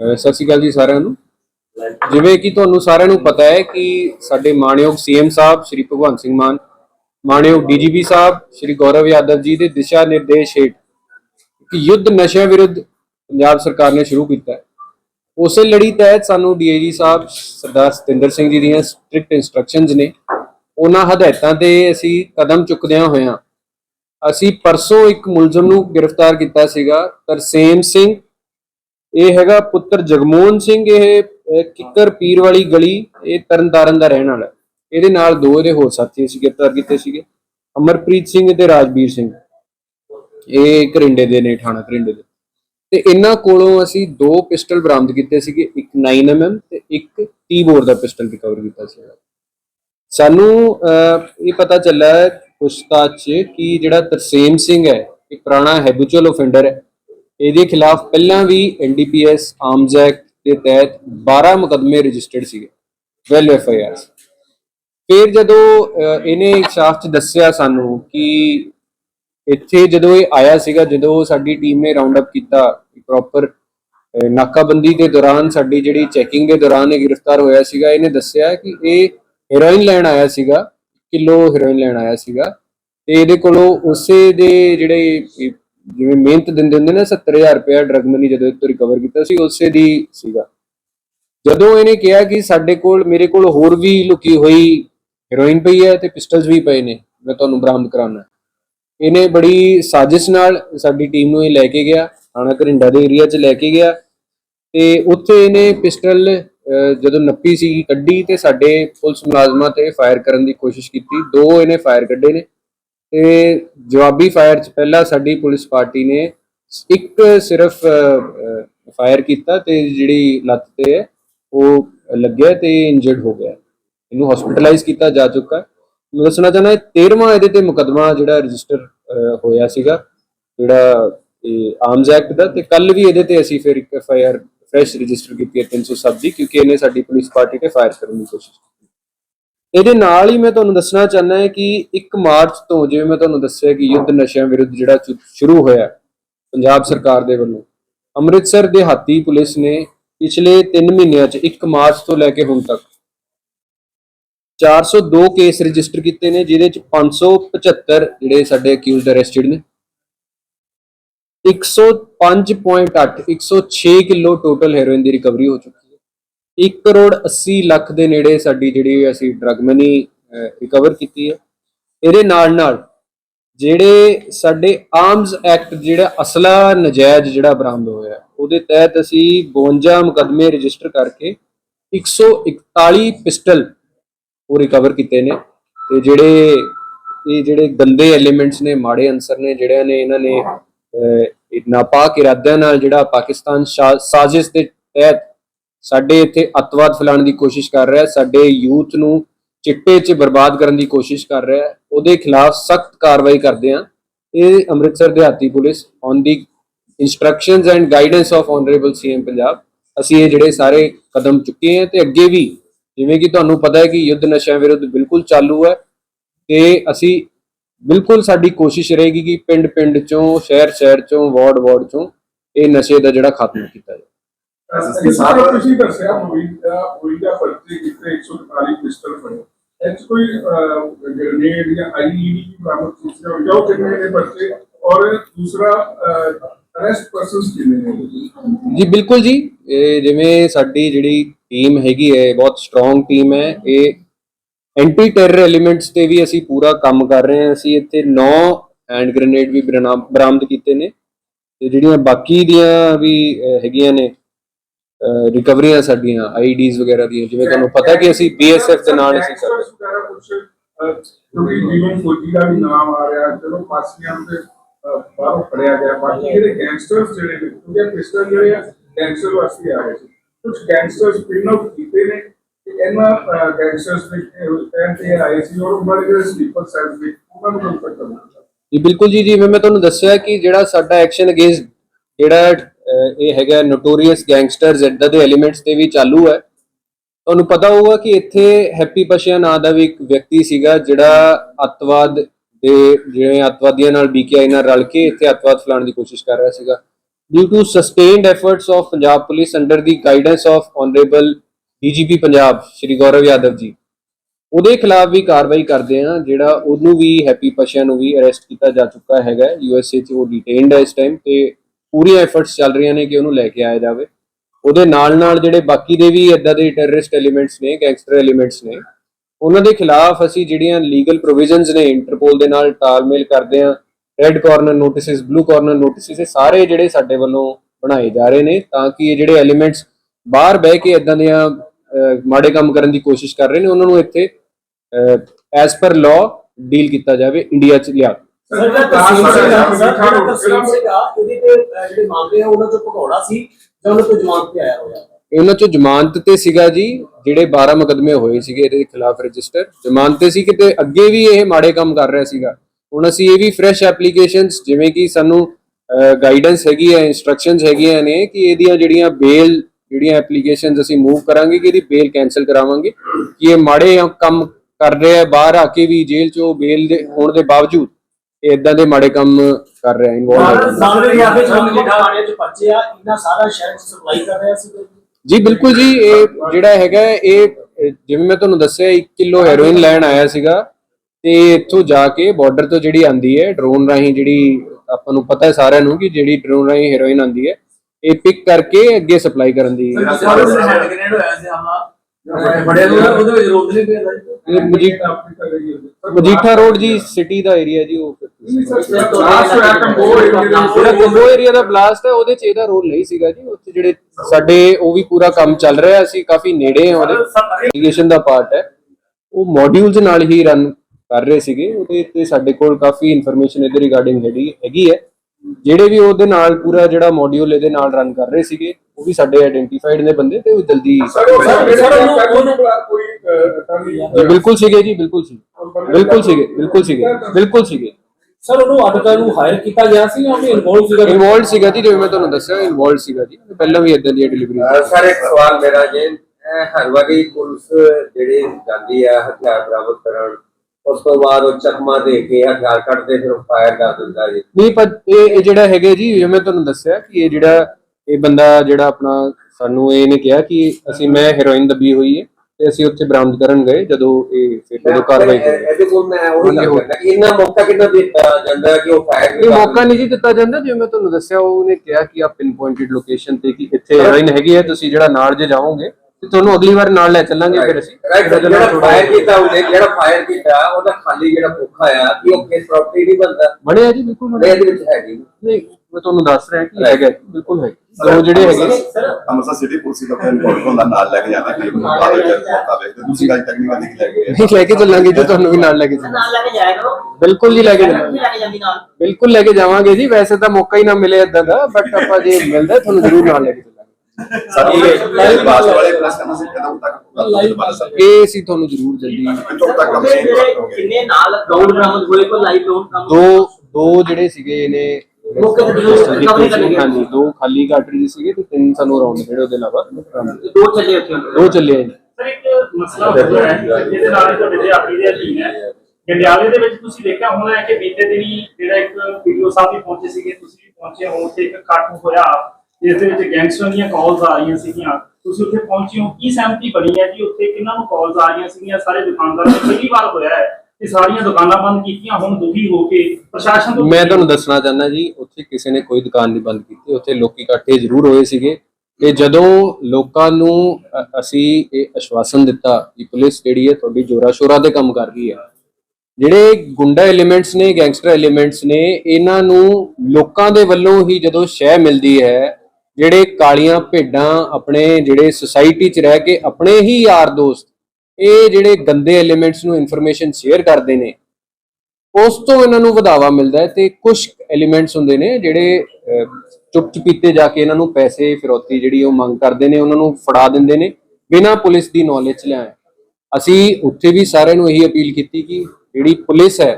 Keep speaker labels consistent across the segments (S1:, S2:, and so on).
S1: ਸਤਿ ਸ਼੍ਰੀ ਅਕਾਲ ਜੀ ਸਾਰਿਆਂ ਨੂੰ। ਜਿਵੇਂ ਕਿ ਤੁਹਾਨੂੰ ਸਾਰਿਆਂ ਨੂੰ ਪਤਾ ਹੈ ਕਿ ਸਾਡੇ ਮਾਣਯੋਗ ਸੀਐਮ ਸਾਹਿਬ ਸ਼੍ਰੀ ਭਗਵੰਤ ਸਿੰਘ ਮਾਨ, ਮਾਣਯੋਗ ਡੀਜੀਪੀ ਸਾਹਿਬ ਸ਼੍ਰੀ ਗੌਰਵ ਯਾਦਵ ਜੀ ਦੇ ਦਿਸ਼ਾ ਨਿਰਦੇਸ਼ ਹੇਠ ਇੱਕ ਯੁੱਧ ਨਸ਼ਿਆਂ ਵਿਰੁੱਧ ਪੰਜਾਬ ਸਰਕਾਰ ਨੇ ਸ਼ੁਰੂ ਕੀਤਾ ਹੈ। ਉਸੇ ਲੜੀ ਤਹਿਤ ਸਾਨੂੰ ਡੀਏਜੀ ਸਾਹਿਬ ਸਰਦਾਰ ਸਤਿੰਦਰ ਸਿੰਘ ਜੀ ਦੀਆਂ ਸਟ੍ਰਿਕਟ ਇਨਸਟਰਕਸ਼ਨਸ ਨੇ। ਉਹਨਾਂ ਹਦਾਇਤਾਂ ਤੇ ਅਸੀਂ ਕਦਮ ਚੁੱਕਦਿਆਂ ਹੋਇਆਂ ਅਸੀਂ ਪਰਸੋਂ ਇੱਕ ਮੁਲਜ਼ਮ ਨੂੰ ਗ੍ਰਿਫਤਾਰ ਕੀਤਾ ਸੀਗਾ, ਤਰਸੇਮ ਸਿੰਘ ਇਹ ਹੈਗਾ ਪੁੱਤਰ ਜਗਮੋਹਨ ਸਿੰਘ ਇਹ ਕਿੱਕਰ ਪੀਰ ਵਾਲੀ ਗਲੀ ਇਹ ਤਰਨਤਾਰਨ ਦਾ ਰਹਿਣ ਵਾਲਾ ਇਹਦੇ ਨਾਲ ਦੋ ਇਹਦੇ ਹੋਰ ਸਾਥੀ ਅਸੀਂ ਗ੍ਰਿਫਤਾਰ ਕੀਤੇ ਸੀਗੇ ਅਮਰਪ੍ਰੀਤ ਸਿੰਘ ਤੇ ਰਾਜਵੀਰ ਸਿੰਘ। ਇਹ ਕਰਿੰਡੇ ਦੇ ਨੇ ਥਾਣਾ ਕਰਿੰਡੇ ਦੇ। ਤੇ ਇਹਨਾਂ ਕੋਲੋਂ ਅਸੀਂ ਦੋ ਪਿਸਟਲ ਬਰਾਮਦ ਕੀਤੇ ਸੀਗੇ ਇੱਕ 9mm ਤੇ ਇੱਕ 30 ਬੋਰ ਦਾ ਪਿਸਟਲ ਰਿਕਵਰ ਕੀਤਾ ਸੀ ਸਾਨੂੰ ਅਹ, ਇਹ ਪਤਾ ਚੱਲਾ ਹੈ 'ਚ ਕਿ ਜਿਹੜਾ ਤਰਸੇਮ ਸਿੰਘ ਹੈ ਇਹ ਪੁਰਾਣਾ ਹੈਬਿਚੁਅਲ ਆਫੈਂਡਰ ਹੈ। ਇਹਦੇ ਖਿਲਾਫ ਪਹਿਲਾਂ ਵੀ ਐਨਡੀਪੀਐਸ ਆਰਮਸ ਐਕਟ ਦੇ ਤਹਿਤ 12 ਮੁਕਦਮੇ ਰਜਿਸਟਰਡ ਸੀਗੇ ਵੈਲ ਐਫ ਆਈ ਆਰਸ ਫਿਰ ਜਦੋਂ ਇਹਨੇ ਇੱਕ 'ਚ ਦੱਸਿਆ ਸਾਨੂੰ ਕਿ ਇੱਥੇ ਜਦੋਂ ਇਹ ਆਇਆ ਸੀਗਾ, ਜਦੋਂ ਸਾਡੀ ਟੀਮ ਨੇ ਰਾਉਂਡ ਅਪ ਕੀਤਾ ਪ੍ਰੋਪਰ ਨਾਕਾਬੰਦੀ ਦੇ ਦੌਰਾਨ ਸਾਡੀ ਜਿਹੜੀ ਚੈਕਿੰਗ ਦੇ ਦੌਰਾਨ ਇਹ ਗ੍ਰਿਫਤਾਰ ਹੋਇਆ ਸੀਗਾ, ਇਹਨੇ ਦੱਸਿਆ ਕਿ ਇਹ ਹੀਰੋਇਨ ਲੈਣ ਆਇਆ ਸੀਗਾ, ਕਿਲੋ ਹੀਰੋਇਨ ਲੈਣ ਆਇਆ ਸੀਗਾ। ਤੇ ਇਹਦੇ ਕੋਲੋਂ ਉਸੇ ਦੇ ਜਿਹੜੇ ਜਿਵੇਂ ਮਿਹਨਤ ਦਿੰਦੇ ਹੁੰਦੇ ਨੇ 70000 ਰੁਪਇਆ ਡਰਗ ਮਨੀ ਜਦੋਂ ਇਹ ਤੋਂ ਰਿਕਵਰ ਕੀਤਾ ਸੀ ਉਸੇ ਦੀ ਸੀਗਾ। ਜਦੋਂ ਇਹਨੇ ਕਿਹਾ ਕਿ ਸਾਡੇ ਕੋਲ ਮੇਰੇ ਕੋਲ ਹੋਰ ਵੀ ਲੁਕੀ ਹੋਈ ਹੈਰੋਇਨ ਪਈ ਹੈ ਤੇ ਪਿਸਟਲਸ ਵੀ ਪਏ ਨੇ ਮੈਂ ਤੁਹਾਨੂੰ ਬਰਾਮਦ ਕਰਾਉਣਾ। ਇਹਨੇ ਬੜੀ ਸਾਜ਼ਿਸ਼ ਨਾਲ ਸਾਡੀ ਟੀਮ ਨੂੰ ਇਹ ਲੈ ਕੇ ਗਿਆ ਥਾਣਾ ਘਰਿੰਡਾ ਦੇ ਏਰੀਆ 'ਚ ਲੈ ਕੇ ਗਿਆ ਤੇ ਉੱਥੇ ਇਹਨੇ ਪਿਸਟਲ ਅਹ, ਜਦੋਂ ਨੱਪੀ ਸੀ ਕੱਢੀ ਤੇ ਸਾਡੇ ਪੁਲਿਸ ਮੁਲਾਜ਼ਮਾਂ ਤੇ ਫਾਇਰ ਕਰਨ ਦੀ ਕੋਸ਼ਿਸ਼ ਕੀਤੀ। ਦੋ ਇਹਨੇ ਫਾਇਰ ਕੱਢੇ ਨੇ। ਤੇ ਜਵਾਬੀ ਫਾਇਰ 'ਚ ਪਹਿਲਾਂ ਸਾਡੀ ਪੁਲਿਸ ਪਾਰਟੀ ਨੇ ਇੱਕ ਸਿਰਫ ਫਾਇਰ ਕੀਤਾ ਤੇ ਜਿਹੜੀ ਲੱਤ ਤੇ ਹੈ, ਉਹ ਲੱਗਿਆ ਤੇ ਇੰਜਰਡ ਹੋ ਗਿਆ। ਇਹਨੂੰ ਹਸਪੀਟਲਾਈਜ਼ ਕੀਤਾ ਜਾ ਚੁੱਕਾ। ਹੈ ਮੈਂ ਦੱਸਣਾ ਚਾਹੁੰਦਾ 13ਵਾਂ ਇਹਦੇ ਤੇ ਮੁਕਦਮਾ ਜਿਹੜਾ ਰਜਿਸਟਰ ਹੋਇਆ ਸੀਗਾ, ਜਿਹੜਾ ਆਰਮਸ ਐਕਟ ਦਾ ਤੇ ਕੱਲ ਵੀ ਇਹਦੇ ਤੇ ਅਸੀਂ ਫਿਰ ਇੱਕ F I R fresh register ਕੀਤੀ ਹੈ 307 ਦੀ, ਕਿਉਂਕਿ ਇਹਨੇ ਸਾਡੀ ਪੁਲਿਸ ਪਾਰਟੀ ਤੇ ਫਾਇਰ ਕਰਨ ਦੀ ਕੋਸ਼ਿਸ਼ ਕੀਤੀ। ਇਹਦੇ ਨਾਲ ਹੀ ਮੈਂ ਤੁਹਾਨੂੰ ਦੱਸਣਾ ਚਾਹੁੰਦਾ ਹਾਂ ਕਿ 1 ਮਾਰਚ ਤੋਂ ਜਿਵੇਂ ਮੈਂ ਤੁਹਾਨੂੰ ਦੱਸਿਆ ਕਿ ਯੁੱਧ ਨਸ਼ਿਆਂ ਵਿਰੁੱਧ ਜਿਹੜਾ ਸ਼ੁਰੂ ਹੋਇਆ ਪੰਜਾਬ ਸਰਕਾਰ ਦੇ ਵੱਲੋਂ, ਅੰਮ੍ਰਿਤਸਰ ਦੇ ਹਾਤੀ ਪੁਲਿਸ ਨੇ ਪਿਛਲੇ 3 ਮਹੀਨਿਆਂ 'ਚ 1 ਮਾਰਚ ਤੋਂ ਲੈ ਕੇ ਹੁਣ ਤੱਕ 402 ਕੇਸ ਰਜਿਸਟਰ ਕੀਤੇ ਨੇ, ਜਿਹਦੇ ਚ 575 ਜਿਹੜੇ ਸਾਡੇ ਅਕਿਊਜ਼ਡ ਅਰੈਸਟਡ ਨੇ 105.8 106 ਕਿਲੋ ਟੋਟਲ ਹੈਰੋਇਨ ਦੀ ਰਿਕਵਰੀ ਹੋ ਚੁੱਕੀ 1 ਕਰੋੜ 80 ਲੱਖ ਦੇ ਨੇੜੇ ਸਾਡੀ ਜਿਹੜੀ ਅਸੀਂ ਡਰਗ ਮਨੀ ਰਿਕਵਰ ਕੀਤੀ ਹੈ। ਇਹਦੇ ਨਾਲ ਨਾਲ ਜਿਹੜੇ ਸਾਡੇ ਆਰਮਸ ਐਕਟ ਜਿਹੜਾ ਅਸਲਾ ਨਜਾਇਜ਼ ਜਿਹੜਾ ਬਰਾਮਦ ਹੋਇਆ, ਉਹਦੇ ਤਹਿਤ ਅਸੀਂ 52 ਮੁਕਦਮੇ ਰਜਿਸਟਰ ਕਰਕੇ 141 ਪਿਸਟਲ ਉਹ ਰਿਕਵਰ ਕੀਤੇ ਨੇ ਤੇ ਜਿਹੜੇ ਇਹ ਜਿਹੜੇ ਗੰਦੇ ਐਲੀਮੈਂਟਸ ਨੇ, ਮਾੜੇ ਅਨਸਰ ਨੇ, ਜਿਹੜਿਆਂ ਨੇ ਇਹਨਾਂ ਨੇ ਨਾਪਾਕ ਇਰਾਦਿਆਂ ਨਾਲ ਜਿਹੜਾ ਪਾਕਿਸਤਾਨ ਸ਼ਾ- ਸਾਜ਼ਿਸ਼ ਦੇ ਤਹਿਤ ਸਾਡੇ ਇੱਥੇ ਅੱਤਵਾਦ ਫੈਲਾਉਣ ਦੀ ਕੋਸ਼ਿਸ਼ ਕਰ ਰਿਹਾ ਹੈ, ਸਾਡੇ ਯੂਥ ਨੂੰ ਚਿੱਟੇ 'ਚ ਬਰਬਾਦ ਕਰਨ ਦੀ ਕੋਸ਼ਿਸ਼ ਕਰ ਰਿਹਾ ਹੈ, ਉਹਦੇ ਖਿਲਾਫ ਸਖਤ ਕਾਰਵਾਈ ਕਰਦੇ ਹਾਂ। ਇਹ ਅੰਮ੍ਰਿਤਸਰ ਦਿਹਾਤੀ police on the instructions and guidance of honourable CM Punjab ਅਸੀਂ ਇਹ ਜਿਹੜੇ ਸਾਰੇ ਕਦਮ ਚੁੱਕੇ ਹਾਂ ਤੇ ਅੱਗੇ ਵੀ ਜਿਵੇਂ ਕਿ ਤੁਹਾਨੂੰ ਪਤਾ ਹੈ ਕਿ ਯੁੱਧ ਨਸ਼ਿਆਂ ਵਿਰੁੱਧ ਬਿਲਕੁਲ ਚਾਲੂ ਹੈ ਤੇ ਅਸੀਂ ਬਿਲਕੁਲ ਸਾਡੀ ਕੋਸ਼ਿਸ਼ ਰਹੇਗੀ ਕਿ ਪਿੰਡ ਪਿੰਡ ਚੋਂ ਸ਼ਹਿਰ ਸ਼ਹਿਰ ਚੋਂ ਵਾਰਡ ਵਾਰਡ ਚੋਂ ਇਹ ਨਸ਼ੇ ਦਾ ਜਿਹੜਾ ਖਾਤਮਾ ਕੀਤਾ ਜਾਵੇ।
S2: ਇਸ ਸਾਰਾ ਤੁਸੀਂ ਦੱਸਿਆ ਹੋਈ ਦਾ ਹੋਈ ਦਾ ਪਰਚੇ ਕਿਤੇ 144 ਪਿਸਟਲ ਬਣੇ ਇਹ 'ਚ ਕੋਈ ਗ੍ਰੇਨੇਡ ਜਾਂ ਆਈਈਡੀ ਦੀ ਬਰਾਮਦ ਕੀਤੀ ਹੋਈ ਜਾਂ ਉਹ ਕਿੰਨੇ ਨੇ ਪਰਚੇ? ਔਰ ਦੂਸਰਾ ਅਰੈਸਟ ਪਰਸਨਸ ਕਿੰਨੇ ਨੇ?
S1: ਜੀ ਬਿਲਕੁਲ ਜੀ। ਇਹ ਜਿਵੇਂ ਸਾਡੀ ਜਿਹੜੀ ਟੀਮ ਹੈਗੀ ਹੈ ਬਹੁਤ ਸਟਰੋਂਗ ਟੀਮ ਹੈ। ਇਹ ਐਂਟੀ ਟੈਰਰ ਐਲੀਮੈਂਟਸ ਤੇ ਵੀ ਅਸੀਂ ਪੂਰਾ ਕੰਮ ਕਰ ਰਹੇ ਹਾਂ। ਅਸੀਂ ਇੱਥੇ 9 ਹੈਂਡ ਗ੍ਰੇਨੇਡ ਵੀ ਬਰਾਮ- ਬਰਾਮਦ ਕੀਤੇ ਨੇ। ਤੇ ਜਿਹੜੀਆਂ ਬਾਕੀ ਦੀਆਂ ਵੀ ਹੈਗੀਆਂ ਨੇ ਰਿਕਵਰੀਆਂ ਸਾਡੀਆਂ ਆਈਡੀਜ਼ ਵਗੈਰਾ ਦੀਆਂ ਜਿਵੇਂ ਤੁਹਾਨੂੰ ਪਤਾ ਕਿ ਅਸੀਂ ਬੀਐਸਐਫ ਦੇ ਨਾਲ ਅਸੀਂ ਕਰ
S2: ਕਿਉਂਕਿ ਜੀਵਨ ਫੌਜੀ ਦਾ ਵੀ ਨਾਮ ਆ ਰਿਹਾ ਚਲੋ ਪਾਸੀਆਂ ਦੇ ਅਹ, ਬਾਹਰੋਂ ਫੜਿਆ ਗਿਆ ਬਾਕੀ ਜਿਹੜੇ ਗੈਂਗਸਟਰਸ ਜਿਹੜੇ ਨੇ ਕਿਉਂਕਿ ਪਿਸਟਲ ਜਿਹੜੇ ਆ ਗੈਂਗਸਟਰ ਵਾਸਤੇ ਆ ਰਹੇ ਸੀ। ਕੁਝ ਗੈਂਗਸਟਰਸ ਪਿਨ ਆਊਟ ਕੀਤੇ ਨੇ ਕਿ ਇਹਨਾਂ ਗੈਂਗਸਟਰਸ ਦੇ ਟਾਈਮ ਤੇ ਆਏ ਸੀ ਔਰ ਉਹਨਾਂ ਦੇ ਜਿਹੜੇ ਸਲੀਪਰ ਸੈਲਸ ਨੇ ਉਹਨਾਂ ਨੂੰ ਕੰਟਰੋਲ ਕਰਨਾ।
S1: ਜੀ ਬਿਲਕੁਲ ਜੀ ਜਿਵੇਂ ਮੈਂ ਤੁਹਾਨੂੰ ਦੱਸਿਆ ਕਿ ਜਿਹੜਾ ਸਾਡਾ ਐਕਸ਼ਨ ਅਗੇਂਸਟ ਜਿਹੜਾ ਇਹ ਹੈਗਾ ਨੋਟੋਰੀਅਸ ਗੈਂਗਸਟਰਸ ਇਦਾਂ ਦੇ ਐਲੀਮੈਂਟਸ ਤੇ ਵੀ ਚਾਲੂ ਹੈ। ਤੁਹਾਨੂੰ ਪਤਾ ਹੋਊਗਾ ਕਿ ਇੱਥੇ ਹੈਪੀ ਪਸ਼ਿਆ ਨਾਂ ਦਾ ਵੀ ਇੱਕ ਵਿਅਕਤੀ ਸੀਗਾ ਜਿਹੜਾ ਅੱਤਵਾਦ ਦੇ ਜਿਹੜੇ ਅੱਤਵਾਦੀਆਂ ਨਾਲ ਬੀਕੇਆਈ ਨਾਲ ਰਲ ਕੇ ਇੱਥੇ ਅੱਤਵਾਦ ਫੈਲਾਉਣ ਦੀ ਕੋਸ਼ਿਸ਼ ਕਰ ਰਿਹਾ ਸੀਗਾ। Due to sustained efforts of Punjab Police under the guidance of Honorable DGP Punjab Shri Gaurav Yadav ji ਉਹਦੇ ਖਿਲਾਫ ਵੀ ਕਾਰਵਾਈ ਕਰਦੇ ਆ ਜਿਹੜਾ ਉਹਨੂੰ ਵੀ ਹੈਪੀ ਪਸ਼ਾ ਨੂੰ ਵੀ ਅਰੈਸਟ ਕੀਤਾ ਜਾ ਚੁੱਕਾ ਹੈਗਾ। ਯੂਐਸਏ ਚ ਉਹ ਡਿਟੇਨਡ ਹੈ ਇਸ ਟਾਈਮ ਤੇ ਪੂਰੀਆਂ ਐਫਰਟਸ ਚੱਲ ਰਹੀਆਂ ਨੇ ਕਿ ਉਹਨੂੰ ਲੈ ਕੇ ਆਇਆ ਜਾਵੇ ਉਹਦੇ ਨਾਲ ਨਾਲ ਜਿਹੜੇ ਬਾਕੀ ਦੇ ਵੀ ਇਦਾਂ ਦੇ ਟੈਰਰਿਸਟ ਐਲੀਮੈਂਟਸ ਨੇ ਗੈਂਗਸਟਰ ਐਲੀਮੈਂਟਸ ਨੇ, ਉਹਨਾਂ ਦੇ ਖਿਲਾਫ ਅਸੀਂ ਜਿਹੜੀਆਂ ਲੀਗਲ ਪ੍ਰੋਵੀਜ਼ਨਸ ਨੇ ਇੰਟਰਪੋਲ ਦੇ ਨਾਲ ਤਾਲਮੇਲ ਕਰਦੇ ਆ red corner notices blue corner notices ਇਹ ਸਾਰੇ ਜਿਹੜੇ ਸਾਡੇ ਵੱਲੋਂ ਬਣਾਏ ਜਾ ਰਹੇ ਨੇ ਤਾਂ ਕਿ ਇਹ ਜਿਹੜੇ ਐਲੀਮੈਂਟਸ ਬਾਹਰ ਬਹਿ ਕੇ ਇਦਾਂ ਦੀਆਂ ਮਾੜੇ ਕੰਮ ਕਰਨ ਦੀ ਕੋਸ਼ਿਸ਼ ਕਰ ਰਹੇ ਨੇ, ਉਹਨਾਂ ਨੂੰ ਇੱਥੇ ਐਸ ਪਰ ਲਾਅ ਡੀਲ ਕੀਤਾ ਜਾਵੇ ਇੰਡੀਆ 'ਚ ਲਿਆ ਕੇ।
S3: ਸਰ ਜਿਹੜਾ ਤਸੀਮ ਸੀਗਾ ਸਰ ਜਿਹੜਾ ਤਸੀਮ ਸੀਗਾ ਇਹਦੇ ਤੇ ਅਹ, ਜਿਹੜੇ ਮਾਮਲੇ ਆ ਉਹਨਾਂ ਚੋਂ ਭਗੌੜਾ ਸੀ ਜਾਂ ਉਹਨਾਂ ਤੋਂ ਜ਼ਮਾਨਤ ਤੇ ਆਇਆ ਹੋਇਆ?
S1: ਇਹਨਾਂ 'ਚੋਂ ਜ਼ਮਾਨਤ ਤੇ ਸੀਗਾ ਜੀ ਜਿਹੜੇ 12 ਮੁਕਦਮੇ ਹੋਏ ਸੀਗੇ ਇਹਦੇ ਖਿਲਾਫ ਰਜਿਸਟਰ। ਜ਼ਮਾਨਤ ਤੇ ਸੀ ਕਿਤੇ ਅੱਗੇ ਵੀ ਇਹ ਮਾੜੇ ਕੰਮ ਕਰ ਰਿਹਾ ਸੀਗਾ। ਹੁਣ ਅਸੀਂ ਇਹ ਵੀ ਫਰੈਸ਼ ਐਪਲੀਕੇਸ਼ਨਸ ਜਿਵੇਂ ਕਿ ਸਾਨੂੰ ਗਾਈਡੈਂਸ ਹੈਗੀ ਹੈ ਇਨਸਟਰਕਸ਼ਨਸ ਹੈਗੀਆਂ ਨੇ ਕਿ ਇਹਦੀਆਂ ਜਿਹੜੀਆਂ ਬੇਲ ਜਿਹੜੀਆਂ ਐਪਲੀਕੇਸ਼ਨਸ ਅਸੀਂ ਮੂਵ ਕਰਾਂਗੇ ਕਿ ਇਹਦੀ ਬੇਲ ਕੈਨਸਲ ਕਰਾਵਾਂਗੇ। ਕਿ ਇਹ ਮਾੜੇ ਕੰਮ ਕਰ ਰਿਹਾ ਹੈ ਬਾਹਰ ਆ ਕੇ ਵੀ ਜੇਲ੍ਹ 'ਚੋਂ ਬੇਲ ਦੇ ਹੋਣ ਦੇ ਬਾਵਜੂਦ। ਇਦਾਂ ਦੇ ਮਾੜੇ ਕੰਮ ਕਰ ਰਿਹਾ ਇਨਵੋਲਵ
S3: ਸਾਹਮਣੇ ਆ ਕੇ ਜਿਹੜੇ ਥਾਣੇ ਚ ਪਰਚੇ ਆ ਇਹਨਾਂ ਸਾਰਾ ਸ਼ਹਿਰ ਚ ਸਪਲਾਈ ਕਰ ਰਿਹਾ ਸੀ
S1: ਜੀ ਬਿਲਕੁਲ ਜੀ ਇਹ ਜਿਹੜਾ ਹੈਗਾ ਇਹ ਜਿਵੇਂ ਮੈਂ ਤੁਹਾਨੂੰ ਦੱਸਿਆ 1 ਕਿਲੋ ਹੈਰੋਇਨ ਲੈਣ ਆਇਆ ਸੀਗਾ ਤੇ ਇੱਥੋਂ ਜਾ ਕੇ ਬਾਰਡਰ ਤੋਂ ਜਿਹੜੀ ਆਂਦੀ ਹੈ ਡਰੋਨ ਰਾਹੀਂ ਜਿਹੜੀ ਆਪਾਂ ਨੂੰ ਪਤਾ ਹੈ ਸਾਰਿਆਂ ਨੂੰ ਕਿ ਜਿਹੜੀ ਡਰੋਨ ਰਾਹੀਂ ਹੈਰੋਇਨ ਆਂਦੀ ਹੈ ਇਹ ਪਿਕ ਕਰਕੇ ਅੱਗੇ ਸਪਲਾਈ ਕਰਨ ਦੀ
S4: ਬੜੇ ਉਹਦੇ ਵਿੱਚ ਨਹੀਂ ਪਿਆ
S1: ਇਹ ਮਜੀਠਾ ਰੋਡ ਜੀ ਸਿਟੀ ਦਾ ਏਰੀਆ ਜੀ ਉਹ ਜਿਹੜਾ ਕੰਬੋ ਏਰੀਆ ਦਾ ਬਲਾਸਟ ਹੈ। ਉਹਦੇ ਚ ਇਹਦਾ ਰੋਲ ਨਹੀਂ ਸੀਗਾ ਜੀ। ਉੱਥੇ ਜਿਹੜੇ ਸਾਡੇ ਉਹ ਵੀ ਪੂਰਾ ਕੰਮ ਚੱਲ ਰਿਹਾ ਅਸੀਂ ਕਾਫੀ ਨੇੜੇ ਹਾਂ ਉਹਦੇ। ਐਪਲੀਕੇਸ਼ਨ ਦਾ ਪਾਰਟ ਹੈ। ਉਹ ਮੋਡਿਊਲਸ ਨਾਲ ਹੀ ਰਨ ਕਰ ਰਹੇ ਸੀਗੇ। ਉਹਦੇ ਤੇ ਸਾਡੇ ਕੋਲ ਕਾਫੀ ਇਨਫੋਰਮੇਸ਼ਨ ਇਹਦੇ ਰਿਗਾਰਡਿੰਗ ਹੈਗੀ ਹੈ। ਜਿਹੜੇ ਵੀ ਉਹਦੇ ਨਾਲ ਪੂਰਾ ਜਿਹੜਾ ਮੋਡਿਊਲ ਇਹਦੇ ਨਾਲ ਰਨ ਕਰ ਰਹੇ ਸੀਗੇ ਉਹ ਵੀ ਸਾਡੇ ਆਇਡੈਂਟੀਫਾਈਡ ਨੇ ਬੰਦੇ ਤੇ ਉਹ ਜਲਦੀ ਜੀ ਬਿਲਕੁਲ ਸੀਗੇ ਜੀ ਬਿਲਕੁਲ ਸੀ। ਬਿਲਕੁਲ ਸੀਗੇ ਬਿਲਕੁਲ ਸੀਗੇ ਬਿਲਕੁਲ ਸੀਗੇ।
S3: ਸਰ ਉਹਨੂੰ ਕਰਨ ਨੂੰ ਹਾਇਰ ਕੀਤਾ ਗਿਆ ਸੀ ਜਾਂ ਉਹ ਇਨਵੋਲਵ ਸੀਗਾ?
S1: ਇਨਵੋਲਡ ਸੀਗਾ ਜੀ ਜਿਵੇਂ ਮੈਂ ਤੁਹਾਨੂੰ ਦੱਸਿਆ ਇਨਵੋਲਡ ਸੀਗਾ ਜੀ। ਪਹਿਲਾਂ ਵੀ ਇਦਾਂ ਦੀਆਂ ਡਿਲੀਵਰੀ
S5: ਸਰ ਇੱਕ ਸਵਾਲ ਮੇਰਾ ਜੇ ਹਰ ਵਾਰੀ ਪੁਲਿਸ ਜਿਹੜੀ ਜਾਂਦੀ ਹੈ ਹਥਿਆਰ ਬਰਾਮਦ ਕਰਨ ਉਸ ਤੋਂ ਬਾਅਦ ਉਹ ਚਕਮਾ ਦੇ ਕੇ ਹਥਿਆਰ ਕੱਢਦੇ ਫਿਰ ਫਾਇਰ ਕਰ ਦਿੰਦਾ ਜੀ।
S1: ਨਹੀਂ ਪਰ ਇਹ ਇਹ ਜਿਹੜਾ ਹੈਗਾ ਜੀ ਜਿਵੇਂ ਤੁਹਾਨੂੰ ਦੱਸਿਆ ਕਿ ਇਹ ਜਿਹੜਾ ਇਹ ਬੰਦਾ ਜਿਹੜਾ ਆਪਣਾ ਸਾਨੂੰ ਇਹਨੇ ਕਿਹਾ ਕਿ ਅਸੀਂ ਮੈਂ ਹੈਰੋਇਨ ਦਬੀ ਹੋਈ ਹੈ ਤੇ ਅਸੀਂ ਉੱਥੇ ਬਰਾਮਦ ਕਰਨ ਗਏ ਜਦੋਂ ਇਹ ਫਿਰ ਜਦੋਂ ਕਾਰਵਾਈ
S5: ਇਹ-
S1: ਹੋਈ।
S5: ਇਹਦੇ ਕੋਲ ਮੈਂ ਉਹ। ਕਰਦਾ ਕਿ ਇੰਨਾ ਮੌਕਾ ਕਿੰਨਾ ਦਿੱਤਾ ਜਾਂਦਾ ਕਿ ਉਹ ਫਾਇਰ
S1: ਇਹ ਮੌਕਾ ਨਹੀਂ ਜੀ ਦਿੱਤਾ ਜਾਂਦਾ। ਜਿਵੇਂ ਮੈਂ ਤੁਹਾਨੂੰ ਦੱਸਿਆ ਉਹਨੇ ਕਿਹਾ ਕਿ ਆ ਪਿਨ ਪੁਆਇੰਟਡ ਲੋਕੇਸ਼ਨ ਤੇ ਕਿ ਇੱਥੇ ਹੈਰੋਇਨ ਹੈਗੀ ਹੈ ਤੁਸੀਂ ਜਿਹੜਾ ਨਾਲ ਜੇ ਜਾਓਗੇ ਤੇ ਤੁਹਾਨੂੰ ਅਗਲੀ ਵਾਰ ਨਾਲ ਲੈ ਚੱਲਾਂਗੇ ਫਿਰ ਅਸੀਂ।
S5: ਜਿਹੜਾ ਫਾਇਰ ਕੀਤਾ ਉਹਨੇ ਜਿਹੜਾ ਫਾਇਰ ਕੀਤਾ ਉਹਦਾ ਖਾਲੀ ਜਿਹੜਾ ਭੁੱਖਾ ਆ ਕਿ ਉਹ ਕਿਸ ਪ੍ਰਾਪਰਟੀ ਨਹੀਂ ਬੰਦਾ?
S1: ਬਣਿਆ ਜੀ ਬਿਲਕੁਲ ਬਣਿਆ।
S5: ਇਹਦੇ ਵਿੱਚ ਹੈਗੀ।
S1: ਨਹੀਂ ਮੈਂ ਤੁਹਾਨੂੰ ਦੱਸ ਰਿਹਾ ਕਿ ਹੈਗਾ ਬਿਲਕੁਲ ਹੈ ਦੋ ਜਿਹੜੇ ਹੈਗੇ
S6: ਅੰਮ੍ਰਿਤਸਰ ਸਿਟੀ ਪੁਲਿਸ ਦਾ ਦਾ ਨਾਲ ਲੈ ਕੇ ਜਾਣਾ ਕਿ ਬਾਹਰ ਦੇ ਮੁਤਾਬਿਕ ਤੇ ਤੁਸੀਂ ਗੱਲ ਟੈਕਨੀਕਲ ਦੀ ਲੈ ਕੇ
S1: ਨਹੀਂ ਲੈ ਕੇ ਚੱਲਾਂਗੇ ਜੀ ਤੁਹਾਨੂੰ ਵੀ ਨਾਲ ਲੈ ਕੇ ਚੱਲਾਂਗੇ।
S7: ਨਾਲ ਲੈ ਕੇ ਜਾਇਆ ਕਰੋ।
S1: ਬਿਲਕੁਲ ਜੀ ਲੈ ਕੇ
S7: ਵੀ
S1: ਚੱਲਾਂਗੇ।
S7: ਲੈ ਕੇ ਜਾਂਦੀ ਨਾਲ।
S1: ਬਿਲਕੁਲ ਲੈ ਕੇ ਜਾਵਾਂਗੇ ਜੀ ਵੈਸੇ ਤਾਂ ਮੌਕਾ ਹੀ ਨਾ ਮਿਲੇ ਇਦਾਂ ਦਾ ਬਟ ਆਪਾਂ ਜੇ ਮਿਲਦਾ ਤੁਹਾਨੂੰ ਜ਼ਰੂਰ ਨਾਲ ਲੈ ਕੇ ਚੱਲਾਂਗੇ।
S6: ਸਾਡੀ ਲਾਈਵ ਬਾਸ ਵਾਲੇ ਪ੍ਰੈਸ ਕਰਨਾ ਸੀ ਕਦੋਂ ਤੱਕ ਲਾਈਵ ਬਾਸ
S1: ਇਹ ਅਸੀਂ ਤੁਹਾਨੂੰ ਜ਼ਰੂਰ ਜਲਦੀ
S6: ਕਿੰਦੋਂ ਤੱਕ
S7: ਕਿੰਨੇ ਨਾਲ ਗਰਾਊਂਡ ਬਰਾਮਦ ਹੋਏ ਕੋ ਲਾਈਵ ਕੰਮ
S1: ਦੋ ਦੋ ਜਿਹੜੇ ਸੀਗੇ ਨੇ
S7: ਮੌਕੇ ਤੇ ਜ਼ਰੂਰ recovery ਕਰਨਗੇ।
S1: ਹਾਂਜੀ ਦੋ ਖਾਲੀ ਕਾਟਰੀ ਸੀਗੇ ਤੇ ਤਿੰਨ ਸਾਨੂੰ ਰਾਉਂਡ ਜਿਹੜੇ ਉਹਦੇ ਇਲਾਵਾ।
S7: ਦੋ ਚੱਲੇ ਉੱਥੇ
S1: ਦੋ ਚੱਲੇ ਆ
S8: ਸਰ ਇੱਕ ਮਸਲਾ ਹੋਇਆ ਹੈ ਜਿਹਦੇ ਨਾਲ ਤੁਹਾਡੇ ਤੇ ਆਪਣੀ ਦੇ ਅਧੀਨ ਹੈ ਗੰਡਿਆਲੇ ਦੇ ਵਿੱਚ ਤੁਸੀਂ ਦੇਖਿਆ ਹੋਣਾ ਹੈ ਕਿ ਬੀਤੇ ਦਿਨੀ ਜਿਹੜਾ ਇੱਕ ਵੀਡੀਓ ਸਾਹਿਬ ਵੀ ਪਹੁੰਚੇ ਸੀਗੇ ਤੁਸੀਂ ਵੀ ਪਹੁੰਚੇ ਹੋ ਉੱਥੇ ਇੱਕ ਕੱਟ ਹੋਇਆ। ਜਿਸ ਦੇ ਵਿੱਚ ਗੈਂਗਸਟਰ ਦੀਆਂ ਕਾਲਸ ਆ ਰਹੀਆਂ ਸੀਗੀਆਂ। ਤੁਸੀਂ ਉੱਥੇ ਪਹੁੰਚੇ ਹੋ, ਕੀ ਸਹਿਮਤੀ ਬਣੀ ਹੈ ਜੀ ਉੱਥੇ? ਕਿਹਨਾਂ ਨੂੰ ਕਾਲਸ ਆ ਰਹੀਆਂ ਸੀਗੀਆਂ? ਸਾਰੇ ਦੁਕਾਨਦਾਰਾਂ ਨੂੰ ਪਹਿਲੀ ਵਾਰ ਹੋਇਆ ਹੈ ਕਿ ਸਾਰੀਆਂ ਦੁਕਾਨਾਂ ਬੰਦ ਕੀਤੀਆਂ, ਹੁਣ ਦੁਖੀ ਹੋ ਕੇ ਪ੍ਰਸ਼ਾਸਨ ਤੋਂ
S1: ਮੈਂ ਤੁਹਾਨੂੰ ਦੱਸਣਾ ਚਾਹੁੰਦਾ ਜੀ, ਉੱਥੇ ਕਿਸੇ ਨੇ ਕੋਈ ਦੁਕਾਨ ਨਹੀਂ ਬੰਦ ਕੀਤੀ। ਉੱਥੇ ਲੋਕੀ ਇਕੱਠੇ ਜ਼ਰੂਰ ਹੋਏ ਸੀਗੇ। ਤੇ ਜਦੋਂ ਲੋਕਾਂ ਨੂੰ, ਅ- ਅਸੀਂ ਇਹ ਆਸ਼ਵਾਸਨ ਦਿੱਤਾ ਕਿ ਪੁਲਿਸ ਜਿਹੜੀ ਹੈ ਤੁਹਾਡੀ ਜੋਰਾ ਸ਼ੋਰਾ ਤੇ ਕੰਮ ਕਰ ਰਹੀ ਹੈ। ਜਿਹੜੇ ਗੁੰਡਾ ਐਲੀਮੈਂਟਸ ਨੇ ਗੈਂਗਸਟਰ ਐਲੀਮੈਂਟਸ ਨੇ, ਇਹਨਾਂ ਨੂੰ ਲੋਕਾਂ ਦੇ ਵੱਲੋਂ ਹੀ ਜਦੋਂ ਸ਼ਹਿ ਮਿਲਦੀ ਹੈ ਜਿਹੜੇ ਕਾਲੀਆਂ ਭੇਡਾਂ ਆਪਣੇ ਜਿਹੜੇ ਸੁਸਾਇਟੀ 'ਚ ਰਹਿ ਕੇ ਆਪਣੇ ਹੀ ਯਾਰ ਦੋਸਤ, ਇਹ ਜਿਹੜੇ ਗੰਦੇ ਐਲੀਮੈਂਟਸ ਨੂੰ ਇਨਫੋਰਮੇਸ਼ਨ ਸ਼ੇਅਰ ਕਰਦੇ ਨੇ, ਉਸ ਤੋਂ ਇਹਨਾਂ ਨੂੰ ਵਧਾਵਾ ਮਿਲਦਾ ਹੈ ਤੇ ਕੁਝ ਐਲੀਮੈਂਟਸ ਹੁੰਦੇ ਨੇ ਜਿਹੜੇ ਚੁੱਪ ਚੁਪੀਤੇ ਜਾ ਕੇ ਇਹਨਾਂ ਨੂੰ ਪੈਸੇ, ਫਿਰੌਤੀ ਜਿਹੜੀ ਉਹ ਮੰਗ ਕਰਦੇ ਨੇ, ਉਹਨਾਂ ਨੂੰ ਫੜਾ ਦਿੰਦੇ ਨੇ, ਬਿਨਾਂ ਪੁਲਿਸ ਦੀ ਨੌਲੇਜ ਚ ਲਿਆਏ। ਅਸੀਂ ਉੱਥੇ ਵੀ ਸਾਰਿਆਂ ਨੂੰ ਇਹੀ ਅਪੀਲ ਕੀਤੀ ਕਿ ਜਿਹੜੀ ਪੁਲਿਸ ਹੈ,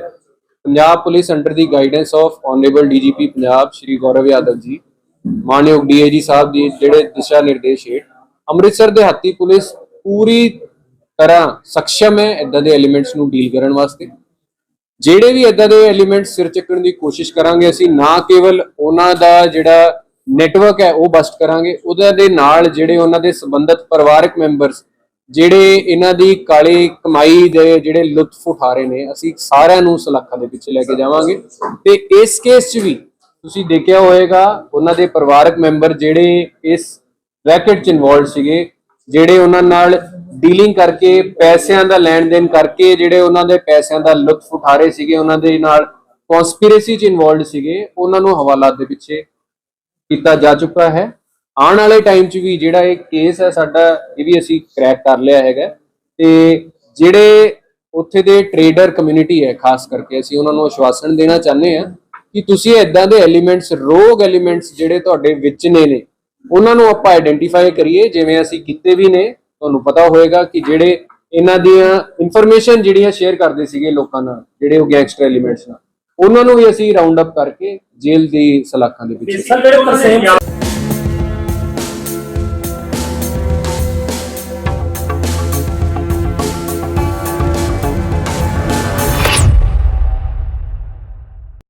S1: Punjab police under the guidance of honourable DGP Punjab, Shri Gaurav Yadav ji ਮਾਨਯੋਗ ਡੀਏਜੀ ਸਾਹਿਬ ਦੀ ਜਿਹੜੇ ਦਿਸ਼ਾ ਨਿਰਦੇਸ਼ ਹੇਠ ਅੰਮ੍ਰਿਤਸਰ ਦੇ ਹਾਤੀ ਪੁਲਿਸ ਪੂਰੀ ਤਰ੍ਹਾਂ ਸક્ષਮ ਹੈ ਇਦਾਂ ਦੇ ਐਲੀਮੈਂਟਸ ਨੂੰ ਡੀਲ ਕਰਨ ਵਾਸਤੇ। ਜਿਹੜੇ ਵੀ ਇਦਾਂ ਦੇ ਐਲੀਮੈਂਟ ਸਿਰ ਚੱਕਣ ਦੀ ਕੋਸ਼ਿਸ਼ ਕਰਾਂਗੇ, ਅਸੀਂ ਨਾ ਕੇਵਲ ਉਹਨਾਂ ਦਾ ਜਿਹੜਾ ਨੈਟਵਰਕ ਹੈ, ਉਹ ਬਸਟ ਕਰਾਂਗੇ, ਉਹਦੇ ਦੇ ਨਾਲ ਜਿਹੜੇ ਉਹਨਾਂ ਦੇ ਸੰਬੰਧਿਤ ਪਰਿਵਾਰਕ ਮੈਂਬਰਸ ਜਿਹੜੇ ਇਹਨਾਂ ਦੀ ਕਾਲੀ ਕਮਾਈ ਦੇ ਜਿਹੜੇ ਲੁਤਫ ਉਠਾ ਰਹੇ ਨੇ, ਅਸੀਂ ਸਾਰਿਆਂ ਨੂੰ ਸਲਾਖਾਂ ਦੇ ਪਿੱਛੇ ਲੈ ਕੇ ਜਾਵਾਂਗੇ। ਤੇ ਇਸ ਕੇਸ 'ਚ ਵੀ ਤੁਸੀਂ ਦੇਖਿਆ ਹੋਵੇਗਾ, ਉਹਨਾਂ ਦੇ ਪਰਿਵਾਰਕ ਮੈਂਬਰ ਜਿਹੜੇ ਇਸ ਰੈਕਟ 'ਚ ਇਨਵੋਲਡ ਸੀਗੇ, ਜਿਹੜੇ ਉਹਨਾਂ ਨਾਲ ਡੀਲਿੰਗ ਕਰਕੇ ਪੈਸਿਆਂ ਦਾ ਲੈਣ ਦੇਣ ਕਰਕੇ ਜਿਹੜੇ ਉਹਨਾਂ ਦੇ ਪੈਸਿਆਂ ਦਾ ਲੁਤਫ ਉਠਾ ਰਹੇ ਸੀਗੇ, ਉਹਨਾਂ ਦੇ ਨਾਲ ਕਨਸਪੀਰੇਸੀ 'ਚ ਇਨਵੋਲਡ ਸੀਗੇ, ਉਹਨਾਂ ਨੂੰ ਹਵਾਲਾਤ ਦੇ ਪਿੱਛੇ ਕੀਤਾ ਜਾ ਚੁੱਕਾ ਹੈ। ਆਉਣ ਵਾਲੇ ਟਾਈਮ 'ਚ ਵੀ ਜਿਹੜਾ ਇਹ ਕੇਸ ਹੈ, ਸਾਡਾ ਇਹ ਵੀ ਅਸੀਂ ਕ੍ਰੈਕ ਕਰ ਲਿਆ ਹੈਗਾ ਤੇ ਜਿਹੜੇ ਉੱਥੇ ਦੇ ਟਰੇਡਰ ਕਮਿਊਨਿਟੀ ਹੈ, ਖਾਸ ਕਰਕੇ ਅਸੀਂ ਉਹਨਾਂ ਨੂੰ ਆਸ਼ਵਾਸਨ ਦੇਣਾ ਚਾਹੁੰਦੇ ਹਾਂ ਕਿ ਤੁਸੀਂ ਇਦਾਂ ਦੇ ਐਲੀਮੈਂਟਸ, ਰੋਗ ਐਲੀਮੈਂਟਸ ਜਿਹੜੇ ਤੁਹਾਡੇ ਵਿੱਚ ਨੇ ਨੇ, ਉਹਨਾਂ ਨੂੰ ਆਪਾਂ ਆਇਡੈਂਟੀਫਾਈ ਕਰੀਏ, ਜਿਵੇਂ ਅਸੀਂ ਕੀਤੇ ਵੀ ਨੇ, ਤੁਹਾਨੂੰ ਪਤਾ ਹੋਏਗਾ ਕਿ ਜਿਹੜੇ ਇਹਨਾਂ ਦੀਆਂ ਇਨਫੋਰਮੇਸ਼ਨ ਜਿਹੜੀਆਂ ਸ਼ੇਅਰ ਕਰਦੇ ਸੀਗੇ ਲੋਕਾਂ ਨਾਲ, ਜਿਹੜੇ ਉਹ ਗੈਂਗਸਟਰ ਐਲੀਮੈਂਟਸ ਨਾਲ, ਉਹਨਾਂ ਨੂੰ ਵੀ ਅਸੀਂ ਰਾਉਂਡ ਅਪ ਕਰਕੇ ਜੇਲ੍ਹ ਦੀ ਸਲਾਖਾਂ ਦੇ ਵਿੱਚ
S8: ਬੇਸਿਕਲੀ ਜਿਹੜੇ ਉਹਨਾਂ